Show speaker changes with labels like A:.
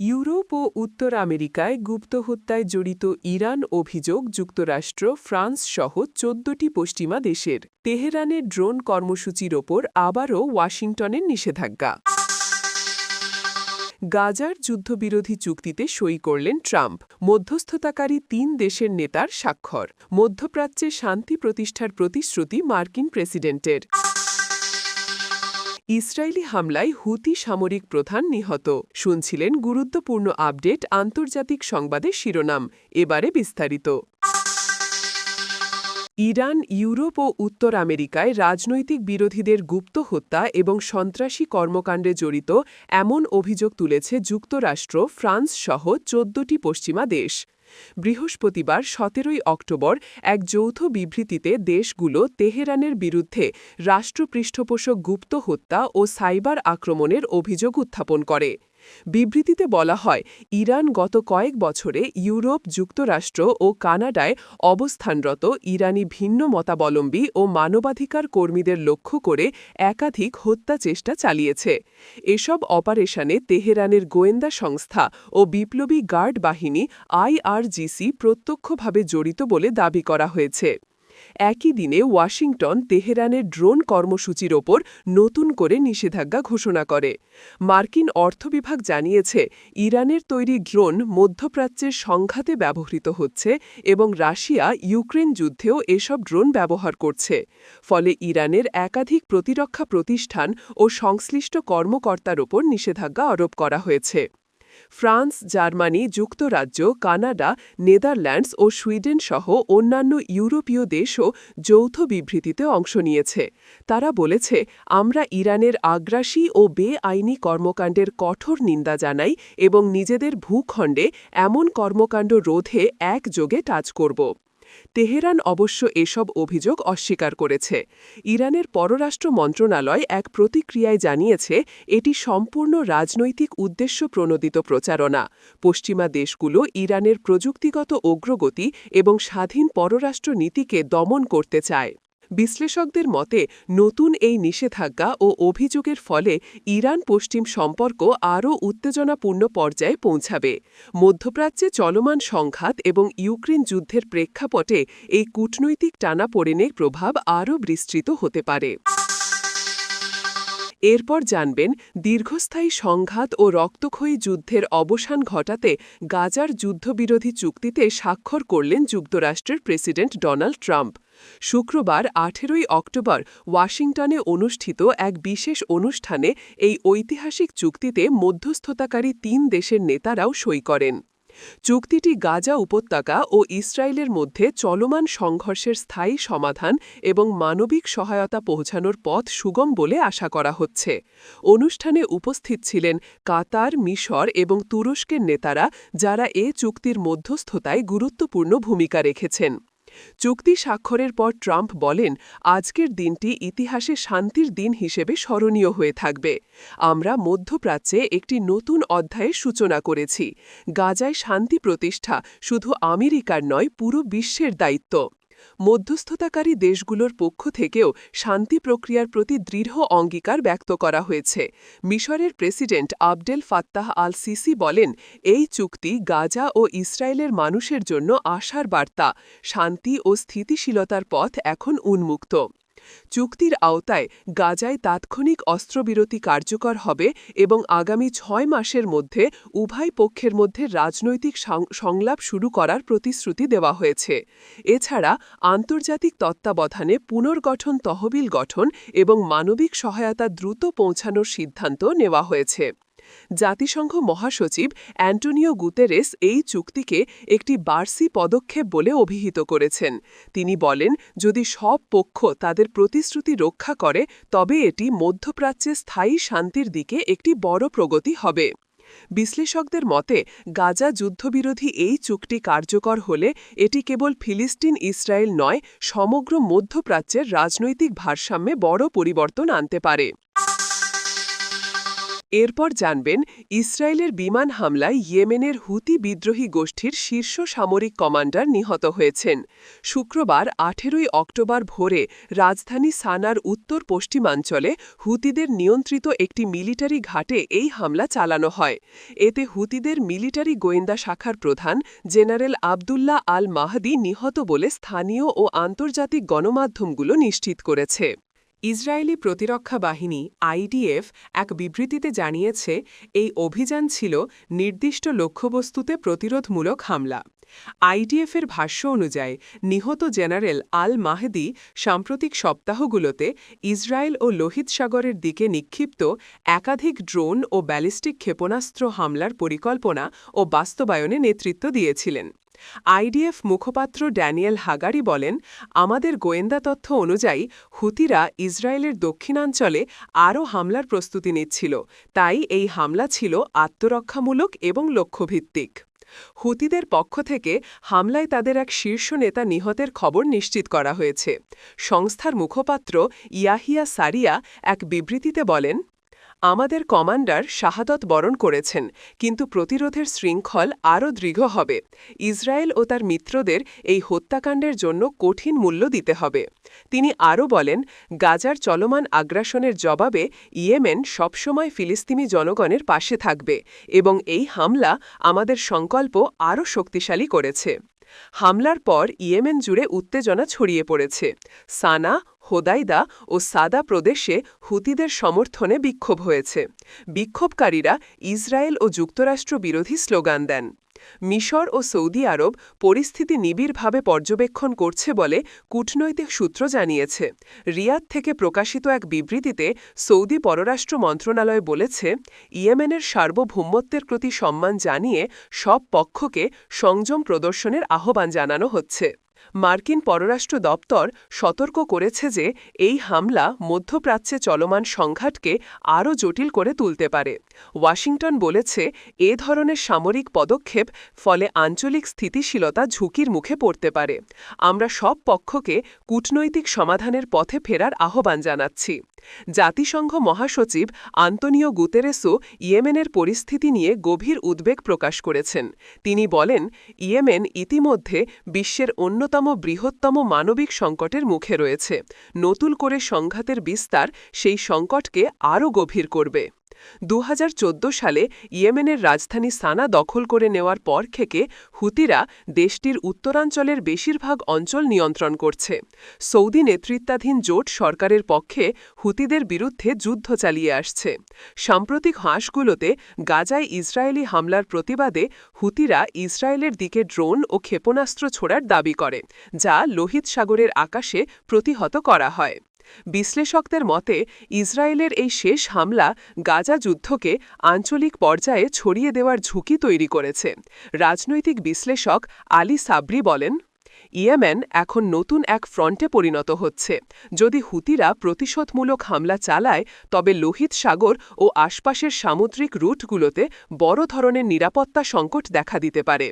A: Europe ও উত্তর আমেরিকায় গুপ্ত হত্যায় জড়িত ইরান অভিযোগ যুক্তরাষ্ট্র, ফ্রান্স সহ চোদ্দটি পশ্চিমা দেশের। তেহরানের ড্রোন কর্মসূচির ওপর আবারও ওয়াশিংটনের নিষেধাজ্ঞা। গাজার যুদ্ধবিরোধী চুক্তিতে সই করলেন ট্রাম্প। মধ্যস্থতাকারী তিন দেশের নেতার স্বাক্ষর। মধ্যপ্রাচ্যে শান্তি প্রতিষ্ঠার প্রতিশ্রুতি মার্কিন প্রেসিডেন্টের। ইসরায়েলি হামলায় হুতি সামরিক প্রধান নিহত। শুনছিলেন গুরুত্বপূর্ণ আপডেট আন্তর্জাতিক সংবাদের শিরোনাম। এবারে বিস্তারিত। ইরান, ইউরোপ ও উত্তর আমেরিকায় রাজনৈতিক বিরোধীদের গুপ্ত হত্যা এবং সন্ত্রাসী কর্মকাণ্ডে জড়িত এমন অভিযোগ তুলেছে যুক্তরাষ্ট্র, ফ্রান্স সহ চোদ্দটি পশ্চিমা দেশ। বৃহস্পতিবার সতেরোই অক্টোবর এক যৌথ বিবৃতিতে দেশগুলো তেহরানের বিরুদ্ধে রাষ্ট্রপৃষ্ঠপোষক গুপ্ত হত্যা ও সাইবার আক্রমণের অভিযোগ উত্থাপন করে। বিবৃতিতে বলা হয়, ইরান গত কয়েক বছরে ইউরোপ, যুক্তরাষ্ট্র ও কানাডায় অবস্থানরত ইরানি ভিন্ন মতাবলম্বী ও মানবাধিকার কর্মীদের লক্ষ্য করে একাধিক হত্যা চেষ্টা চালিয়েছে। এসব অপারেশনে তেহরানের গোয়েন্দা সংস্থা ও বিপ্লবী গার্ড বাহিনী আইআরজিসি প্রত্যক্ষভাবে জড়িত বলে দাবি করা হয়েছে। একই দিনে ওয়াশিংটন তেহরানের ড্রোন কর্মসূচির ওপর নতুন করে নিষেধাজ্ঞা ঘোষণা করে। মার্কিন অর্থ বিভাগ জানিয়েছে, ইরানের তৈরি ড্রোন মধ্যপ্রাচ্যের সংঘাতে ব্যবহৃত হচ্ছে এবং রাশিয়া ইউক্রেন যুদ্ধেও এসব ড্রোন ব্যবহার করছে। ফলে ইরানের একাধিক প্রতিরক্ষা প্রতিষ্ঠান ও সংশ্লিষ্ট কর্মকর্তার ওপর নিষেধাজ্ঞা আরোপ করা হয়েছে। ফ্রান্স, জার্মানি, যুক্তরাজ্য, কানাডা, নেদারল্যান্ডস ও সুইডেন সহ অন্যান্য ইউরোপীয় দেশও যৌথ বিবৃতিতে অংশ নিয়েছে। তারা বলেছে, আমরা ইরানের আগ্রাসী ও বেআইনি কর্মকাণ্ডের কঠোর নিন্দা জানাই এবং নিজেদের ভূখণ্ডে এমন কর্মকাণ্ড রোধে একযোগে টাচ করব। তেহরান অবশ্য এসব অভিযোগ অস্বীকার করেছে। ইরানের পররাষ্ট্র মন্ত্রণালয় এক প্রতিক্রিয়ায় জানিয়েছে, এটি সম্পূর্ণ রাজনৈতিক উদ্দেশ্য প্রণোদিত প্রচারণা। পশ্চিমা দেশগুলো ইরানের প্রযুক্তিগত অগ্রগতি এবং স্বাধীন পররাষ্ট্র নীতিকে দমন করতে চায়। বিশ্লেষকদের মতে, নতুন এই নিষেধাজ্ঞা ও অভিযোগের ফলে ইরান পশ্চিম সম্পর্ক আরও উত্তেজনাপূর্ণ পর্যায়ে পৌঁছাবে। মধ্যপ্রাচ্যে চলমান সংঘাত এবং ইউক্রেন যুদ্ধের প্রেক্ষাপটে এই কূটনৈতিক টানাপোড়েনের প্রভাব আরও বিস্তৃত হতে পারে। এরপর জানবেন, দীর্ঘস্থায়ী সংঘাত ও রক্তক্ষয়ী যুদ্ধের অবসান ঘটাতে গাজার যুদ্ধবিরোধী চুক্তিতে স্বাক্ষর করলেন যুক্তরাষ্ট্রের প্রেসিডেন্ট ডোনাল্ড ট্রাম্প। শুক্রবার আঠেরোই অক্টোবর ওয়াশিংটনে অনুষ্ঠিত এক বিশেষ অনুষ্ঠানে এই ঐতিহাসিক চুক্তিতে মধ্যস্থতাকারী তিন দেশের নেতারাও সই করেন। চুক্তিটি গাজা উপত্যকা ও ইসরায়েলের মধ্যে চলমান সংঘর্ষের স্থায়ী সমাধান এবং মানবিক সহায়তা পৌঁছানোর পথ সুগম বলে আশা করা হচ্ছে। অনুষ্ঠানে উপস্থিত ছিলেন কাতার, মিশর এবং তুরস্কের নেতারা যারা এ চুক্তির মধ্যস্থতায় গুরুত্বপূর্ণ ভূমিকা রেখেছেন। চুক্তি স্বাক্ষরের পর ট্রাম্প বলেন, আজকের দিনটি ইতিহাসে শান্তির দিন হিসেবে স্মরণীয় হয়ে থাকবে। আমরা মধ্যপ্রাচ্যে একটি নতুন অধ্যায়ের সূচনা করেছি। গাজায় শান্তি প্রতিষ্ঠা শুধু আমেরিকার নয়, পুরো বিশ্বের দায়িত্ব। মধ্যস্থতাকারী দেশগুলোর পক্ষ থেকেও শান্তি প্রক্রিয়ার প্রতি দৃঢ় অঙ্গীকার ব্যক্ত করা হয়েছে। মিশরের president Abdel Fattah al Sisi বলেন, এই চুক্তি গাজা ও ইসরায়েলের মানুষের জন্য আশার বার্তা। শান্তি ও স্থিতিশীলতার পথ এখন উন্মুক্ত। চুক্তির আওতায় গাজায় তাৎক্ষণিক অস্ত্রবিরতি কার্যকর হবে এবং আগামী ছয় মাসের মধ্যে উভয় পক্ষের মধ্যে রাজনৈতিক সংলাপ শুরু করার প্রতিশ্রুতি দেওয়া হয়েছে। এছাড়া আন্তর্জাতিক তত্ত্বাবধানে পুনর্গঠন তহবিল গঠন এবং মানবিক সহায়তা দ্রুত পৌঁছানোর সিদ্ধান্ত নেওয়া হয়েছে। জাতিসংঘ মহাসচিব অ্যান্টোনিও গুতেরেস এই চুক্তিকে একটি বার্সি পদক্ষেপ বলে অভিহিত করেছেন। তিনি বলেন, যদি সব পক্ষ তাদের প্রতিশ্রুতি রক্ষা করে, তবে এটি মধ্যপ্রাচ্যে স্থায়ী শান্তির দিকে একটি বড় প্রগতি হবে। বিশ্লেষকদের মতে, গাজা যুদ্ধবিরোধী এই চুক্তি কার্যকর হলে এটি কেবল ফিলিস্তিন ইসরায়েল নয়, সমগ্র মধ্যপ্রাচ্যের রাজনৈতিক ভারসাম্যে বড় পরিবর্তন আনতে পারে। এরপর জানবেন, ইসরায়েলের বিমান হামলায় ইয়েমেনের হুতি বিদ্রোহী গোষ্ঠীর শীর্ষ সামরিক কমান্ডার নিহত হয়েছেন। শুক্রবার আঠেরোই অক্টোবর ভোরে রাজধানী সানার উত্তর পশ্চিমাঞ্চলে হুতিদের নিয়ন্ত্রিত একটি মিলিটারি ঘাটে এই হামলা চালানো হয়। এতে হুতিদের মিলিটারি গোয়েন্দা শাখার প্রধান জেনারেল আবদুল্লাহ আল মাহদি নিহত বলে স্থানীয় ও আন্তর্জাতিক গণমাধ্যমগুলো নিশ্চিত করেছে। ইসরায়েলি প্রতিরক্ষা বাহিনী আইডিএফ এক বিবৃতিতে জানিয়েছে, এই অভিযান ছিল নির্দিষ্ট লক্ষ্যবস্তুতে প্রতিরোধমূলক হামলা। আইডিএফের ভাষ্য অনুযায়ী, নিহত জেনারেল আল মাহদি সাম্প্রতিক সপ্তাহগুলোতে ইসরায়েল ও লোহিত সাগরের দিকে নিক্ষিপ্ত একাধিক ড্রোন ও ব্যালিস্টিক ক্ষেপণাস্ত্র হামলার পরিকল্পনা ও বাস্তবায়নে নেতৃত্ব দিয়েছিলেন। আইডিএফ মুখপাত্র ড্যানিয়েল হাগারি বলেন, আমাদের গোয়েন্দা তথ্য অনুযায়ী, হুতিরা ইসরায়েলের দক্ষিণাঞ্চলে আরও হামলার প্রস্তুতি নিচ্ছিল। তাই এই হামলা ছিল আত্মরক্ষামূলক এবং লক্ষ্যভিত্তিক। হুতিদের পক্ষ থেকে হামলায় তাদের এক শীর্ষ নেতা নিহতের খবর নিশ্চিত করা হয়েছে। সংস্থার মুখপাত্র ইয়াহিয়া সারিয়া এক বিবৃতিতে বলেন আমাদের কমান্ডার শাহাদত বরণ করেছেন, কিন্তু প্রতিরোধের শৃঙ্খল আরও দৃঢ় হবে। ইসরায়েল ও তার মিত্রদের এই হত্যাকাণ্ডের জন্য কঠিন মূল্য দিতে হবে। তিনি আরও বলেন, গাজার চলমান আগ্রাসনের জবাবে ইয়েমেন সবসময় ফিলিস্তিনি জনগণের পাশে থাকবে এবং এই হামলা আমাদের সংকল্প আরও শক্তিশালী করেছে। হামলার পর ইয়েমেন জুড়ে উত্তেজনা ছড়িয়ে পড়েছে। সানা, হোদাইদা ও সাদা প্রদেশে হুতিদের সমর্থনে বিক্ষোভ হয়েছে। বিক্ষোভকারীরা ইসরায়েল ও যুক্তরাষ্ট্র বিরোধী স্লোগান দেন। মিশর ও সৌদি আরব পরিস্থিতি নিবিড়ভাবে পর্যবেক্ষণ করছে বলে কূটনৈতিক সূত্র জানিয়েছে। রিয়াদ থেকে প্রকাশিত এক বিবৃতিতে সৌদি পররাষ্ট্র মন্ত্রণালয় বলেছে, ইয়েমেনের সার্বভৌমত্বের প্রতি সম্মান জানিয়ে সব পক্ষকে সংযম প্রদর্শনের আহ্বান জানানো হচ্ছে। মার্কিন পররাষ্ট্র দপ্তর সতর্ক করেছে যে এই হামলা মধ্যপ্রাচ্যে চলমান সংঘাতকে আরও জটিল করে তুলতে পারে। ওয়াশিংটন বলেছে, এ ধরনের সামরিক পদক্ষেপ ফলে আঞ্চলিক স্থিতিশীলতা ঝুঁকির মুখে পড়তে পারে। আমরা সব পক্ষকে কূটনৈতিক সমাধানের পথে ফেরার আহ্বান জানাচ্ছি। জাতিসংঘ মহাসচিব আন্তনিও গুতেরেসও ইয়েমেনের পরিস্থিতি নিয়ে গভীর উদ্বেগ প্রকাশ করেছেন। তিনি বলেন, ইয়েমেন ইতিমধ্যে বিশ্বের অন্যতম বৃহত্তম মানবিক সংকটের মুখে রয়েছে। নতুন করে সংঘাতের বিস্তার সেই সংকটকে আরও গভীর করবে। দু হাজার চোদ্দ সালে ইয়েমেনের রাজধানী সানা দখল করে নেওয়ার পর থেকে হুতিরা দেশটির উত্তরাঞ্চলের বেশিরভাগ অঞ্চল নিয়ন্ত্রণ করছে। সৌদি নেতৃত্বাধীন জোট সরকারের পক্ষে হুতিদের বিরুদ্ধে যুদ্ধ চালিয়ে আসছে। সাম্প্রতিক হাঁসগুলোতে গাজায় ইসরায়েলি হামলার প্রতিবাদে হুতিরা ইসরায়েলের দিকে ড্রোন ও ক্ষেপণাস্ত্র ছোড়ার দাবি করে, যা লোহিত সাগরের আকাশে প্রতিহত করা হয়। বিশ্লেষকদের মতে, ইসরায়েলের এই শেষ হামলা গাজা যুদ্ধকে আঞ্চলিক পর্যায়ে ছড়িয়ে দেওয়ার ঝুঁকি তৈরি করেছে। রাজনৈতিক বিশ্লেষক আলী সাবরি বলেন, ইয়েমেন এখন নতুন এক ফ্রন্টে পরিণত হচ্ছে। যদি হুতিরা প্রতিশোধমূলক হামলা চালায়, তবে লোহিত সাগর ও আশপাশের সামুদ্রিক রুটগুলোতে বড় ধরনের নিরাপত্তা সংকট দেখা দিতে পারে।